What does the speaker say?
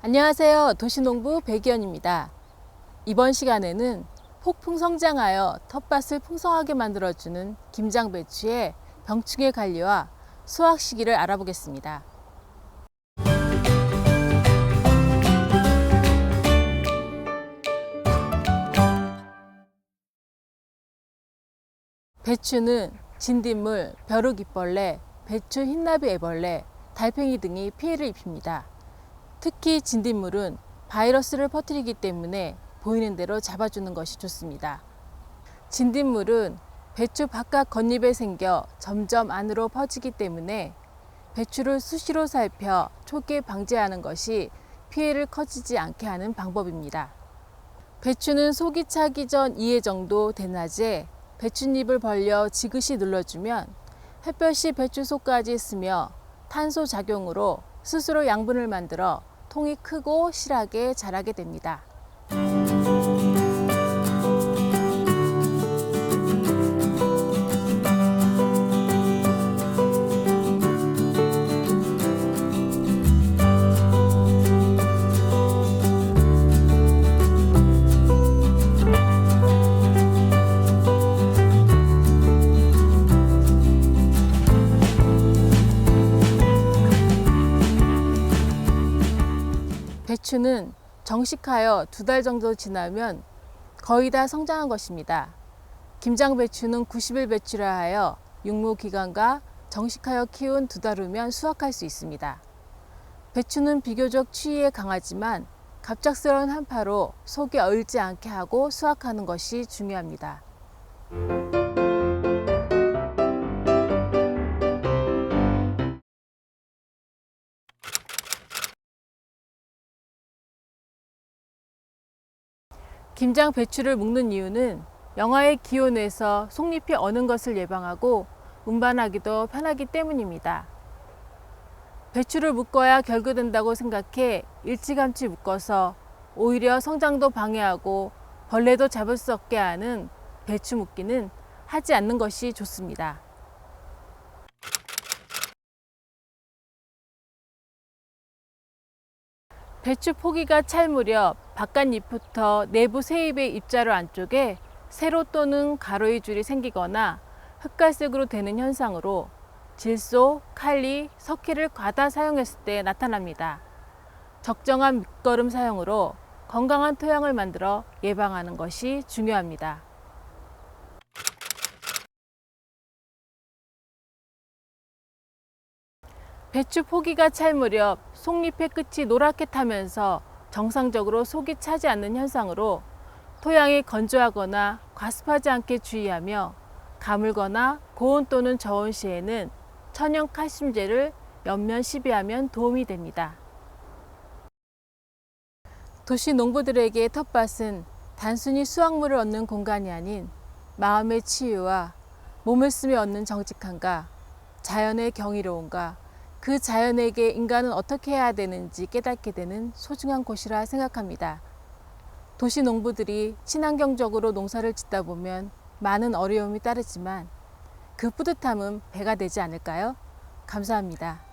안녕하세요. 도시농부 백이연입니다. 이번 시간에는 폭풍 성장하여 텃밭을 풍성하게 만들어주는 김장배추의 병충해 관리와 수확 시기를 알아보겠습니다. 배추는 진딧물, 벼룩이벌레, 배추 흰나비 애벌레, 달팽이 등이 피해를 입힙니다. 특히 진딧물은 바이러스를 퍼뜨리기 때문에 보이는 대로 잡아주는 것이 좋습니다. 진딧물은 배추 바깥 겉잎에 생겨 점점 안으로 퍼지기 때문에 배추를 수시로 살펴 초기에 방제하는 것이 피해를 커지지 않게 하는 방법입니다. 배추는 속이 차기 전 2회 정도 대낮에 배춧잎을 벌려 지그시 눌러주면 햇볕이 배추 속까지 스며 탄소 작용으로 스스로 양분을 만들어 통이 크고 실하게 자라게 됩니다. 배추는 정식하여 두 달 정도 지나면 거의 다 성장한 것입니다. 김장 배추는 90일 배추라 하여 육모 기간과 정식하여 키운 두 달 후면 수확할 수 있습니다. 배추는 비교적 추위에 강하지만 갑작스러운 한파로 속이 얼지 않게 하고 수확하는 것이 중요합니다. 김장 배추를 묶는 이유는 영하의 기온에서 속잎이 어는 것을 예방하고 운반하기도 편하기 때문입니다. 배추를 묶어야 결구된다고 생각해 일찌감치 묶어서 오히려 성장도 방해하고 벌레도 잡을 수 없게 하는 배추 묶기는 하지 않는 것이 좋습니다. 배추 포기가 찰 무렵 바깥잎부터 내부 세입의 입자루 안쪽에 세로 또는 가로의 줄이 생기거나 흑갈색으로 되는 현상으로 질소, 칼리, 석회를 과다 사용했을 때 나타납니다. 적정한 밑거름 사용으로 건강한 토양을 만들어 예방하는 것이 중요합니다. 배추 포기가 찰 무렵 속잎의 끝이 노랗게 타면서 정상적으로 속이 차지 않는 현상으로 토양이 건조하거나 과습하지 않게 주의하며 가물거나 고온 또는 저온 시에는 천연 칼슘제를 옆면 시비하면 도움이 됩니다. 도시 농부들에게 텃밭은 단순히 수확물을 얻는 공간이 아닌 마음의 치유와 몸을 쓰며 얻는 정직함과 자연의 경이로움과 그 자연에게 인간은 어떻게 해야 되는지 깨닫게 되는 소중한 곳이라 생각합니다. 도시 농부들이 친환경적으로 농사를 짓다 보면 많은 어려움이 따르지만 그 뿌듯함은 배가 되지 않을까요? 감사합니다.